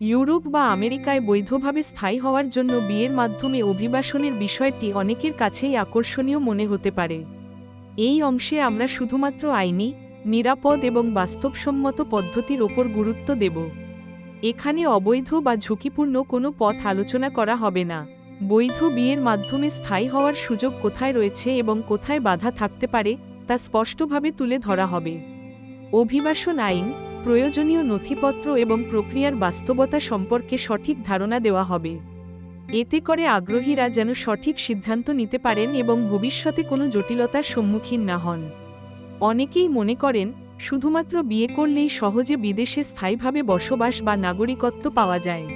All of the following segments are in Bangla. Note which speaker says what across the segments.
Speaker 1: ইউরোপ বা আমেরিকায় বৈধভাবে স্থায়ী হওয়ার জন্য বিয়ের মাধ্যমে অভিবাসনের বিষয়টি অনেকের কাছেই আকর্ষণীয় মনে হতে পারে। এই অংশে আমরা শুধুমাত্র আইনি, নিরাপদ এবং বাস্তবসম্মত পদ্ধতির ওপর গুরুত্ব দেব। এখানে অবৈধ বা ঝুঁকিপূর্ণ কোনো পথ আলোচনা করা হবে না। বৈধ বিয়ের মাধ্যমে স্থায়ী হওয়ার সুযোগ কোথায় রয়েছে এবং কোথায় বাধা থাকতে পারে, তা স্পষ্টভাবে তুলে ধরা হবে। অভিবাসন আইন প্রয়োজনীয় নথিপত্র এবং প্রক্রিয়ার বাস্তবতা সম্পর্কে সঠিক ধারণা দেওয়া হবে। এতে করে আগ্রহীরা যেন সঠিক সিদ্ধান্ত নিতে পারেন এবং ভবিষ্যতে কোনো জটিলতার সম্মুখীন না হন। অনেকেই মনে করেন, শুধুমাত্র বিয়ে করলেই সহজে বিদেশে স্থায়ীভাবে বসবাস বা নাগরিকত্ব পাওয়া যায়।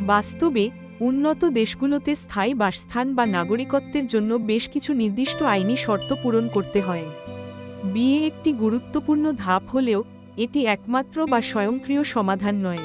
Speaker 1: বাস্তবে, উন্নত দেশগুলোতে স্থায়ী বাসস্থান বা নাগরিকত্বের জন্য বেশ কিছু নির্দিষ্ট আইনি শর্ত পূরণ করতে হয়। বিয়ে একটি গুরুত্বপূর্ণ ধাপ হলেও এটি একমাত্র বা স্বয়ংক্রিয় সমাধান নয়।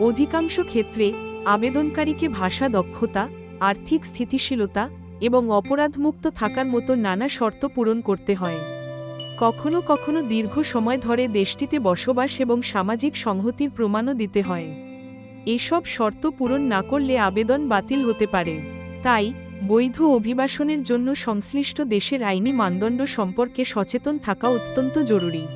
Speaker 1: অধিকাংশ ক্ষেত্রে, আবেদনকারীকে ভাষা দক্ষতা, আর্থিক স্থিতিশীলতা এবং অপরাধমুক্ত থাকার মতো নানা শর্ত পূরণ করতে হয়। কখনো কখনো দীর্ঘ সময় ধরে দেশটিতে বসবাস এবং সামাজিক সংহতির প্রমাণও দিতে হয়। এসব শর্ত পূরণ না করলে আবেদন বাতিল হতে পারে। তাই, বৈধ অভিবাসনের জন্য সংশ্লিষ্ট দেশের আইনি মানদণ্ড সম্পর্কে সচেতন থাকা অত্যন্ত জরুরি।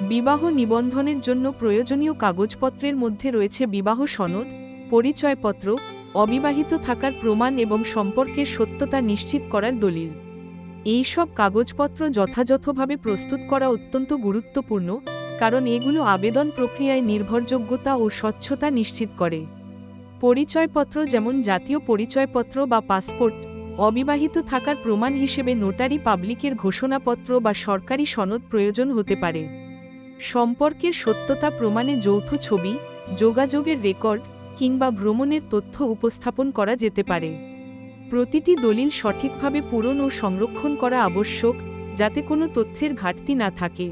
Speaker 1: বিবাহ নিবন্ধনের জন্য প্রয়োজনীয় কাগজপত্রের মধ্যে রয়েছে বিবাহ সনদ, পরিচয়পত্র, অবিবাহিত থাকার প্রমাণ এবং সম্পর্কের সত্যতা নিশ্চিত করার দলিল। এই সব কাগজপত্র যথাযথভাবে প্রস্তুত করা অত্যন্ত গুরুত্বপূর্ণ, কারণ এগুলো আবেদন প্রক্রিয়ায় নির্ভরযোগ্যতা ও স্বচ্ছতা নিশ্চিত করে। পরিচয়পত্র যেমন জাতীয় পরিচয়পত্র বা পাসপোর্ট, অবিবাহিত থাকার প্রমাণ হিসেবে নোটারি পাবলিকের ঘোষণাপত্র বা সরকারি সনদ প্রয়োজন হতে পারে। সম্পর্কের সত্যতা প্রমাণে যৌথ ছবি, যোগাযোগের রেকর্ড কিংবা ভ্রমণের তথ্য উপস্থাপন করা যেতে পারে। প্রতিটি দলিল সঠিকভাবে পূরণ ও সংরক্ষণ করা আবশ্যক, যাতে কোনো তথ্যের ঘাটতি না থাকে।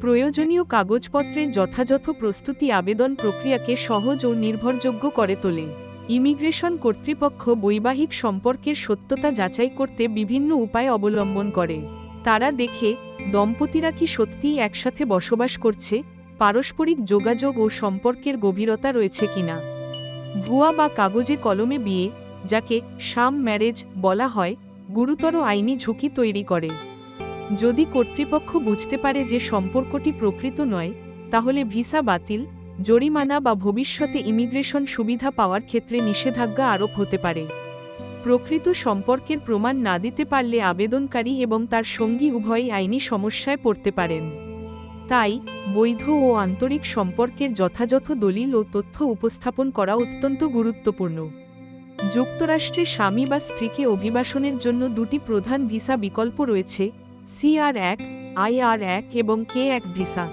Speaker 1: প্রয়োজনীয় কাগজপত্রের যথাযথ প্রস্তুতি আবেদন প্রক্রিয়াকে সহজ ও নির্ভরযোগ্য করে তোলে। ইমিগ্রেশন কর্তৃপক্ষ বৈবাহিক সম্পর্কের সত্যতা যাচাই করতে বিভিন্ন উপায় অবলম্বন করে। তারা দেখে দম্পতিরা কি সত্যিই একসাথে বসবাস করছে? পারস্পরিক যোগাযোগ ও সম্পর্কের গভীরতা রয়েছে কিনা ভুয়া বা কাগজে কলমে বিয়ে, যাকে শাম ম্যারেজ বলা হয়, গুরুতর আইনি ঝুঁকি তৈরি করে। যদি কর্তৃপক্ষ বুঝতে পারে যে সম্পর্কটি প্রকৃত নয়, তাহলে ভিসা বাতিল, জরিমানা বা ভবিষ্যতে ইমিগ্রেশন সুবিধা পাওয়ার ক্ষেত্রে নিষেধাজ্ঞা আরোপ হতে পারে। প্রকৃত সম্পর্কের প্রমাণ না দিতে পারলে আবেদনকারী এবং তার সঙ্গী উভয়ই আইনি সমস্যায় পড়তে পারেন। তাই, বৈধ ও আন্তরিক সম্পর্কের যথাযথ দলিল ও তথ্য উপস্থাপন করা অত্যন্ত গুরুত্বপূর্ণ। যুক্তরাষ্ট্রে স্বামী বা স্ত্রীকে অভিবাসনের জন্য দুটি প্রধান ভিসা বিকল্প রয়েছে, সিআর এক আইআর এক এবং কে এক ভিসা।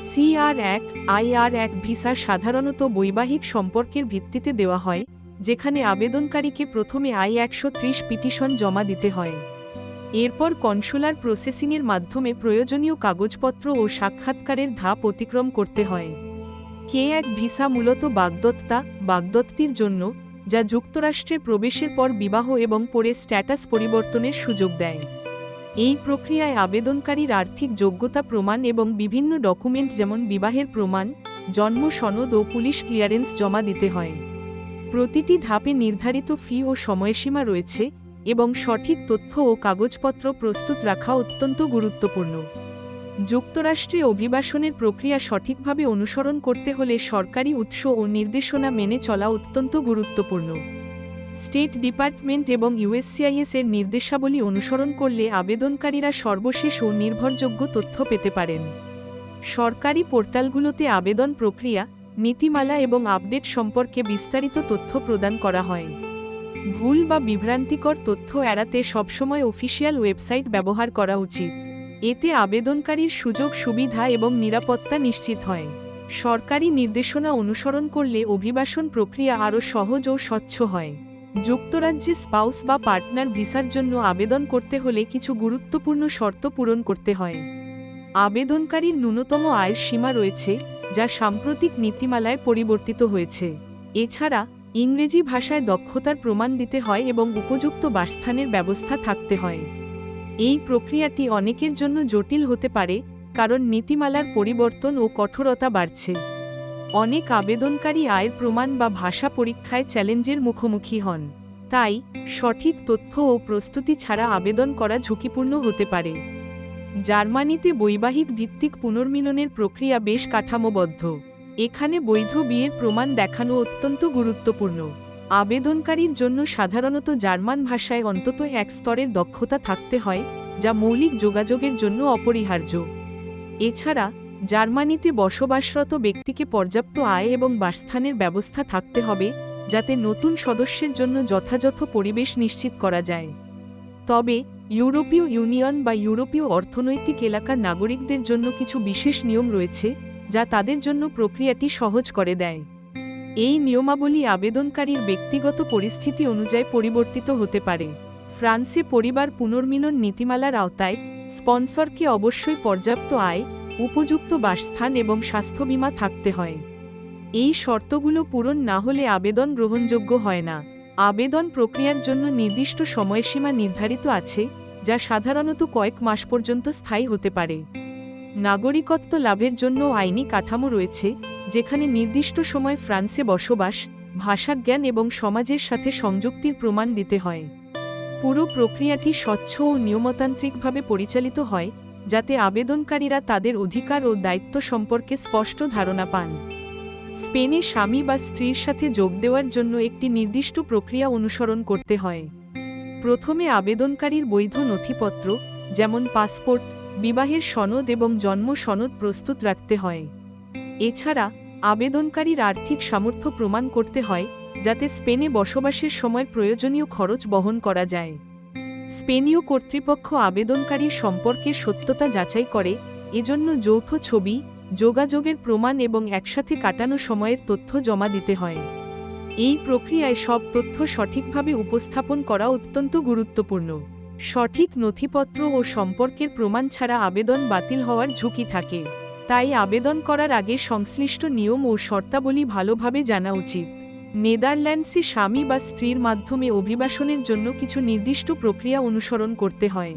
Speaker 1: সিআর এক আইআর এক ভিসা সাধারণত বৈবাহিক সম্পর্কের ভিত্তিতে দেওয়া হয় যেখানে আবেদনকারীকে প্রথমে আই একশো ত্রিশ পিটিশন জমা দিতে হয়। এরপর কনসুলার প্রসেসিংয়ের মাধ্যমে প্রয়োজনীয় কাগজপত্র ও সাক্ষাৎকারের ধাপ অতিক্রম করতে হয়। কে এক ভিসা মূলত বাগদত্তা, বাগদত্তির জন্য, যা যুক্তরাষ্ট্রে প্রবেশের পর বিবাহ এবং পরে স্ট্যাটাস পরিবর্তনের সুযোগ দেয়। এই প্রক্রিয়ায় আবেদনকারীর আর্থিক যোগ্যতা প্রমাণ এবং বিভিন্ন ডকুমেন্ট যেমন বিবাহের প্রমাণ, জন্ম সনদ ও পুলিশ ক্লিয়ারেন্স জমা দিতে হয়। প্রতিটি ধাপে নির্ধারিত ফি ও সময়সীমা রয়েছে এবং সঠিক তথ্য ও কাগজপত্র প্রস্তুত রাখা অত্যন্ত গুরুত্বপূর্ণ। যুক্তরাষ্ট্রে অভিবাসনের প্রক্রিয়া সঠিকভাবে অনুসরণ করতে হলে সরকারি উৎস ও নির্দেশনা মেনে চলা অত্যন্ত গুরুত্বপূর্ণ। স্টেট ডিপার্টমেন্ট এবং ইউএসসিআইএস এর নির্দেশাবলী অনুসরণ করলে আবেদনকারীরা সর্বশেষ ও নির্ভরযোগ্য তথ্য পেতে পারেন। সরকারি পোর্টালগুলোতে আবেদন প্রক্রিয়া নীতিমালা এবং আপডেট সম্পর্কে বিস্তারিত তথ্য প্রদান করা হয়। ভুল বা বিভ্রান্তিকর তথ্য এড়াতে সবসময় অফিসিয়াল ওয়েবসাইট ব্যবহার করা উচিত। এতে আবেদনকারীর সুযোগ, সুবিধা এবং নিরাপত্তা নিশ্চিত হয়। সরকারি নির্দেশনা অনুসরণ করলে অভিবাসন প্রক্রিয়া আরও সহজ ও স্বচ্ছ হয়। যুক্তরাজ্যে স্পাউস বা পার্টনার ভিসার জন্য আবেদন করতে হলে কিছু গুরুত্বপূর্ণ শর্ত পূরণ করতে হয়। আবেদনকারীর ন্যূনতম আয়ের সীমা রয়েছে যা সাম্প্রতিক নীতিমালায় পরিবর্তিত হয়েছে। এছাড়া, ইংরেজি ভাষায় দক্ষতার প্রমাণ দিতে হয় এবং উপযুক্ত বাসস্থানের ব্যবস্থা থাকতে হয়। এই প্রক্রিয়াটি অনেকের জন্য জটিল হতে পারে, কারণ নীতিমালার পরিবর্তন ও কঠোরতা বাড়ছে। অনেক আবেদনকারী আয়ের প্রমাণ বা ভাষা পরীক্ষায় চ্যালেঞ্জের মুখোমুখি হন। তাই, সঠিক তথ্য ও প্রস্তুতি ছাড়া আবেদন করা ঝুঁকিপূর্ণ হতে পারে। জার্মানিতে বৈবাহিক ভিত্তিক পুনর্মিলনের প্রক্রিয়া বেশ কাঠামোবদ্ধ। এখানে বৈধ বিয়ের প্রমাণ দেখানো অত্যন্ত গুরুত্বপূর্ণ। আবেদনকারীর জন্য সাধারণত জার্মান ভাষায় অন্তত এক স্তরের দক্ষতা থাকতে হয়, যা মৌলিক যোগাযোগের জন্য অপরিহার্য। এছাড়া, জার্মানিতে বসবাসরত ব্যক্তিকে পর্যাপ্ত আয় এবং বাসস্থানের ব্যবস্থা থাকতে হবে, যাতে নতুন সদস্যের জন্য যথাযথ পরিবেশ নিশ্চিত করা যায়। তবে ইউরোপীয় ইউনিয়ন বা ইউরোপীয় অর্থনৈতিক এলাকার নাগরিকদের জন্য কিছু বিশেষ নিয়ম রয়েছে, যা তাদের জন্য প্রক্রিয়াটি সহজ করে দেয়। এই নিয়মাবলী আবেদনকারীর ব্যক্তিগত পরিস্থিতি অনুযায়ী পরিবর্তিত হতে পারে। ফ্রান্সে পরিবার পুনর্মিলন নীতিমালার আওতায় স্পন্সরকে অবশ্যই পর্যাপ্ত আয়, উপযুক্ত বাসস্থান এবং স্বাস্থ্য বীমা থাকতে হয়। এই শর্তগুলো পূরণ না হলে আবেদন গ্রহণযোগ্য হয় না। আবেদন প্রক্রিয়ার জন্য নির্দিষ্ট সময়সীমা নির্ধারিত আছে, যা সাধারণত কয়েক মাস পর্যন্ত স্থায়ী হতে পারে। নাগরিকত্ব লাভের জন্য আইনি কাঠামো রয়েছে, যেখানে নির্দিষ্ট সময় ফ্রান্সে বসবাস ভাষাজ্ঞান এবং সমাজের সাথে সংযুক্তির প্রমাণ দিতে হয়। পুরো প্রক্রিয়াটি স্বচ্ছ ও নিয়মতান্ত্রিকভাবে পরিচালিত হয়, যাতে আবেদনকারীরা তাদের অধিকার ও দায়িত্ব সম্পর্কে স্পষ্ট ধারণা পান। স্পেনে স্বামী বা স্ত্রীর সাথে যোগ দেওয়ার জন্য একটি নির্দিষ্ট প্রক্রিয়া অনুসরণ করতে হয়। প্রথমে আবেদনকারীর বৈধ নথিপত্র, যেমন পাসপোর্ট, বিবাহের সনদ এবং জন্ম সনদ প্রস্তুত রাখতে হয়। এছাড়া, আবেদনকারীর আর্থিক সামর্থ্য প্রমাণ করতে হয়, যাতে স্পেনে বসবাসের সময় প্রয়োজনীয় খরচ বহন করা যায়। স্পেনীয় কর্তৃপক্ষ আবেদনকারীর সম্পর্কের সত্যতা যাচাই করে, এজন্য যৌথ ছবি যোগাযোগের প্রমাণ এবং একসাথে কাটানো সময়ের তথ্য জমা দিতে হয়। এই প্রক্রিয়ায় সব তথ্য সঠিকভাবে উপস্থাপন করা অত্যন্ত গুরুত্বপূর্ণ। সঠিক নথিপত্র ও সম্পর্কের প্রমাণ ছাড়া আবেদন বাতিল হওয়ার ঝুঁকি থাকে। তাই আবেদন করার আগে সংশ্লিষ্ট নিয়ম ও শর্তাবলী ভালোভাবে জানা উচিত। নেদারল্যান্ডসে স্বামী বা স্ত্রীর মাধ্যমে অভিবাসনের জন্য কিছু নির্দিষ্ট প্রক্রিয়া অনুসরণ করতে হয়।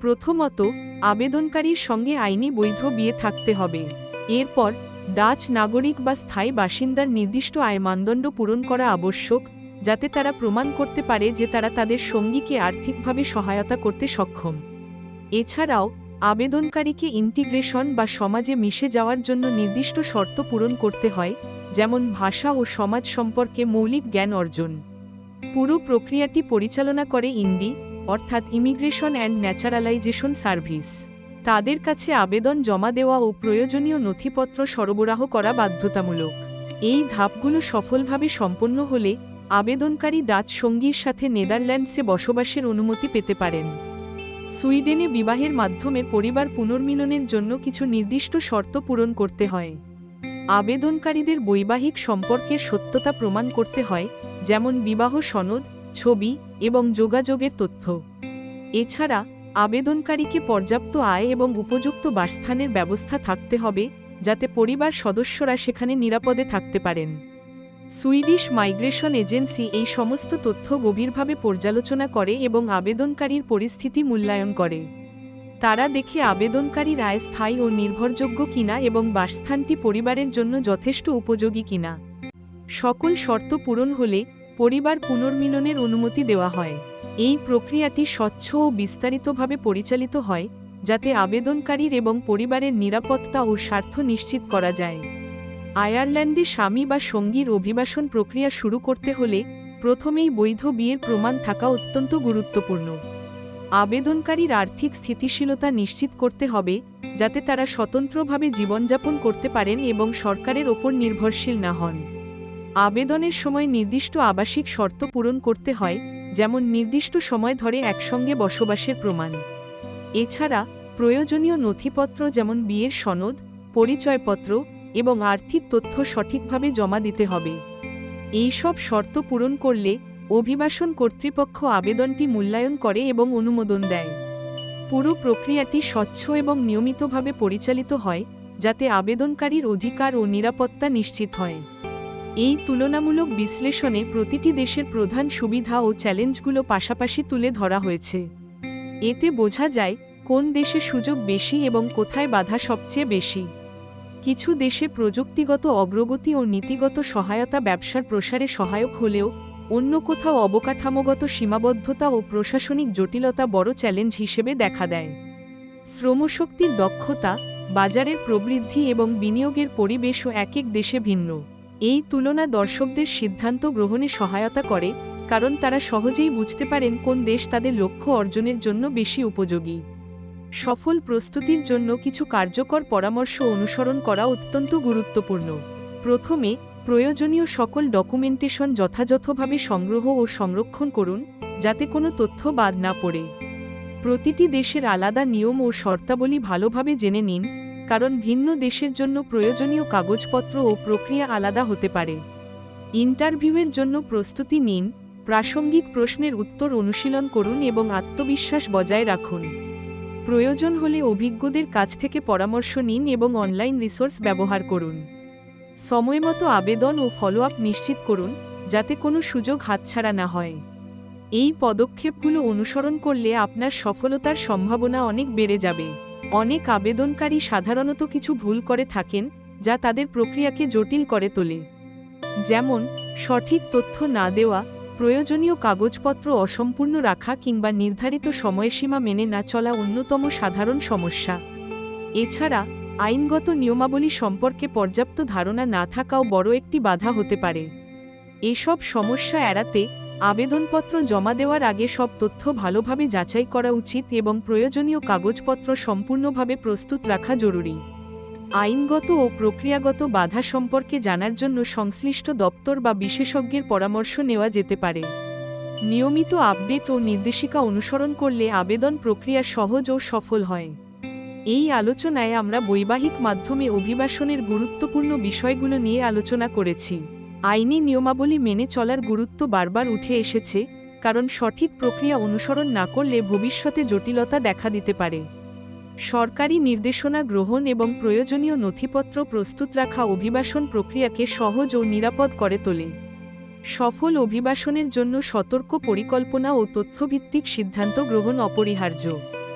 Speaker 1: প্রথমত, আবেদনকারীর সঙ্গে আইনি বৈধ বিয়ে থাকতে হবে। এরপর, ডাচ নাগরিক বা স্থায়ী বাসিন্দার নির্দিষ্ট আয় মানদণ্ড পূরণ করা আবশ্যক, যাতে তারা প্রমাণ করতে পারে যে তারা তাদের সঙ্গীকে আর্থিকভাবে সহায়তা করতে সক্ষম। এছাড়াও, আবেদনকারীকে ইন্টিগ্রেশন বা সমাজে মিশে যাওয়ার জন্য নির্দিষ্ট শর্ত পূরণ করতে হয়, যেমন ভাষা ও সমাজ সম্পর্কে মৌলিক জ্ঞান অর্জন। পুরো প্রক্রিয়াটি পরিচালনা করে ইন্ডি অর্থাৎ ইমিগ্রেশন অ্যান্ড ন্যাচারালাইজেশন সার্ভিস তাদের কাছে আবেদন জমা দেওয়া ও প্রয়োজনীয় নথিপত্র সরবরাহ করা বাধ্যতামূলক। এই ধাপগুলো সফলভাবে সম্পন্ন হলে আবেদনকারী ডাচ সঙ্গীর সাথে নেদারল্যান্ডসে বসবাসের অনুমতি পেতে পারেন। সুইডেনে বিবাহের মাধ্যমে পরিবার পুনর্মিলনের জন্য কিছু নির্দিষ্ট শর্ত পূরণ করতে হয়। আবেদনকারীদের বৈবাহিক সম্পর্কের সত্যতা প্রমাণ করতে হয়, যেমন বিবাহ সনদ ছবি এবং যোগাযোগের তথ্য। এছাড়া, আবেদনকারীকে পর্যাপ্ত আয় এবং উপযুক্ত বাসস্থানের ব্যবস্থা থাকতে হবে যাতে পরিবার সদস্যরা সেখানে নিরাপদে থাকতে পারেন। সুইডিশ মাইগ্রেশন এজেন্সি এই সমস্ত তথ্য গভীরভাবে পর্যালোচনা করে এবং আবেদনকারীর পরিস্থিতি মূল্যায়ন করে। তারা দেখে আবেদনকারীর আয় স্থায়ী ও নির্ভরযোগ্য কিনা এবং বাসস্থানটি পরিবারের জন্য যথেষ্ট উপযোগী কিনা। সকল শর্ত পূরণ হলে পরিবার পুনর্মিলনের অনুমতি দেওয়া হয়। এই প্রক্রিয়াটি স্বচ্ছ ও বিস্তারিতভাবে পরিচালিত হয়, যাতে আবেদনকারীর এবং পরিবারের নিরাপত্তা ও স্বার্থ নিশ্চিত করা যায়। আয়ারল্যান্ডে স্বামী বা সঙ্গীর অভিবাসন প্রক্রিয়া শুরু করতে হলে প্রথমেই বৈধ বিয়ের প্রমাণ থাকা অত্যন্ত গুরুত্বপূর্ণ। আবেদনকারীর আর্থিক স্থিতিশীলতা নিশ্চিত করতে হবে, যাতে তারা স্বতন্ত্রভাবে জীবনযাপন করতে পারেন এবং সরকারের ওপর নির্ভরশীল না হন। আবেদনের সময় নির্দিষ্ট আবাসিক শর্ত পূরণ করতে হয়, যেমন নির্দিষ্ট সময় ধরে একসঙ্গে বসবাসের প্রমাণ। এছাড়া, প্রয়োজনীয় নথিপত্র যেমন বিয়ের সনদ, পরিচয়পত্র এবং আর্থিক তথ্য সঠিকভাবে জমা দিতে হবে। এইসব শর্ত পূরণ করলে অভিবাসন কর্তৃপক্ষ আবেদনটি মূল্যায়ন করে এবং অনুমোদন দেয়। পুরো প্রক্রিয়াটি স্বচ্ছ এবং নিয়মিতভাবে পরিচালিত হয়, যাতে আবেদনকারীর অধিকার ও নিরাপত্তা নিশ্চিত হয়। এই তুলনামূলক বিশ্লেষণে প্রতিটি দেশের প্রধান সুবিধা ও চ্যালেঞ্জগুলো পাশাপাশি তুলে ধরা হয়েছে। এতে বোঝা যায় কোন দেশে সুযোগ বেশি এবং কোথায় বাধা সবচেয়ে বেশি। কিছু দেশে প্রযুক্তিগত অগ্রগতি ও নীতিগত সহায়তা ব্যবসার প্রসারে সহায়ক হলেও অন্য কোথাও অবকাঠামোগত সীমাবদ্ধতা ও প্রশাসনিক জটিলতা বড় চ্যালেঞ্জ হিসেবে দেখা দেয়। শ্রমশক্তির দক্ষতা, বাজারের প্রবৃদ্ধি এবং বিনিয়োগের পরিবেশও এক এক দেশে ভিন্ন। এই তুলনা দর্শকদের সিদ্ধান্ত গ্রহণে সহায়তা করে, কারণ তারা সহজেই বুঝতে পারেন কোন দেশ তাদের লক্ষ্য অর্জনের জন্য বেশি উপযোগী। সফল প্রস্তুতির জন্য কিছু কার্যকর পরামর্শ অনুসরণ করা অত্যন্ত গুরুত্বপূর্ণ। প্রথমে, প্রয়োজনীয় সকল ডকুমেন্টেশন যথাযথভাবে সংগ্রহ ও সংরক্ষণ করুন, যাতে কোনো তথ্য বাদ না পড়ে। প্রতিটি দেশের আলাদা নিয়ম ও শর্তাবলী ভালোভাবে জেনে নিন কারণ ভিন্ন দেশের জন্য প্রয়োজনীয় কাগজপত্র ও প্রক্রিয়া আলাদা হতে পারে। ইন্টারভিউয়ের জন্য প্রস্তুতি নিন, প্রাসঙ্গিক প্রশ্নের উত্তর অনুশীলন করুন এবং আত্মবিশ্বাস বজায় রাখুন। প্রয়োজন হলে অভিজ্ঞদের কাছ থেকে পরামর্শ নিন এবং অনলাইন রিসোর্স ব্যবহার করুন। সময়মতো আবেদন ও ফলো আপ নিশ্চিত করুন, যাতে কোনো সুযোগ হাতছাড়া না হয়। এই পদক্ষেপগুলো অনুসরণ করলে আপনার সফলতার সম্ভাবনা অনেক বেড়ে যাবে। অনেক আবেদনকারী সাধারণত কিছু ভুল করে থাকেন, যা তাদের প্রক্রিয়াকে জটিল করে তোলে। যেমন, সঠিক তথ্য না দেওয়া, প্রয়োজনীয় কাগজপত্র অসম্পূর্ণ রাখা কিংবা নির্ধারিত সময়সীমা মেনে না চলা অন্যতম সাধারণ সমস্যা। এছাড়া, আইনগত নিয়মাবলী সম্পর্কে পর্যাপ্ত ধারণা না থাকাও বড় একটি বাধা হতে পারে। এসব সমস্যা এড়াতে আবেদনপত্র জমা দেওয়ার আগে সব তথ্য ভালোভাবে যাচাই করা উচিত এবং প্রয়োজনীয় কাগজপত্র সম্পূর্ণভাবে প্রস্তুত রাখা জরুরি। আইনগত ও প্রক্রিয়াগত বাধা সম্পর্কে জানার জন্য সংশ্লিষ্ট দপ্তর বা বিশেষজ্ঞের পরামর্শ নেওয়া যেতে পারে। নিয়মিত আপডেট ও নির্দেশিকা অনুসরণ করলে আবেদন প্রক্রিয়া সহজ ও সফল হয়। এই আলোচনায় আমরা বৈবাহিক মাধ্যমে অভিবাসনের গুরুত্বপূর্ণ বিষয়গুলো নিয়ে আলোচনা করেছি। আইনি নিয়মাবলী মেনে চলার গুরুত্ব বারবার উঠে এসেছে, কারণ সঠিক প্রক্রিয়া অনুসরণ না করলে ভবিষ্যতে জটিলতা দেখা দিতে পারে। সরকারি নির্দেশনা গ্রহণ এবং প্রয়োজনীয় নথিপত্র প্রস্তুত রাখা অভিবাসন প্রক্রিয়াকে সহজ ও নিরাপদ করে তোলে। সফল অভিবাসনের জন্য সতর্ক পরিকল্পনা ও তথ্যভিত্তিক সিদ্ধান্ত গ্রহণ অপরিহার্য।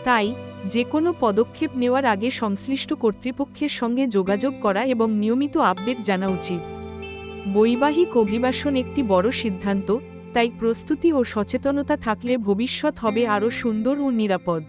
Speaker 1: তাই যে কোনো পদক্ষেপ নেওয়ার আগে সংশ্লিষ্ট কর্তৃপক্ষের সঙ্গে যোগাযোগ করা এবং নিয়মিত আপডেট জানা উচিত। বৈবাহিক অভিবাসন একটি বড় সিদ্ধান্ত, তাই প্রস্তুতি ও সচেতনতা থাকলে ভবিষ্যৎ হবে আরও সুন্দর ও নিরাপদ।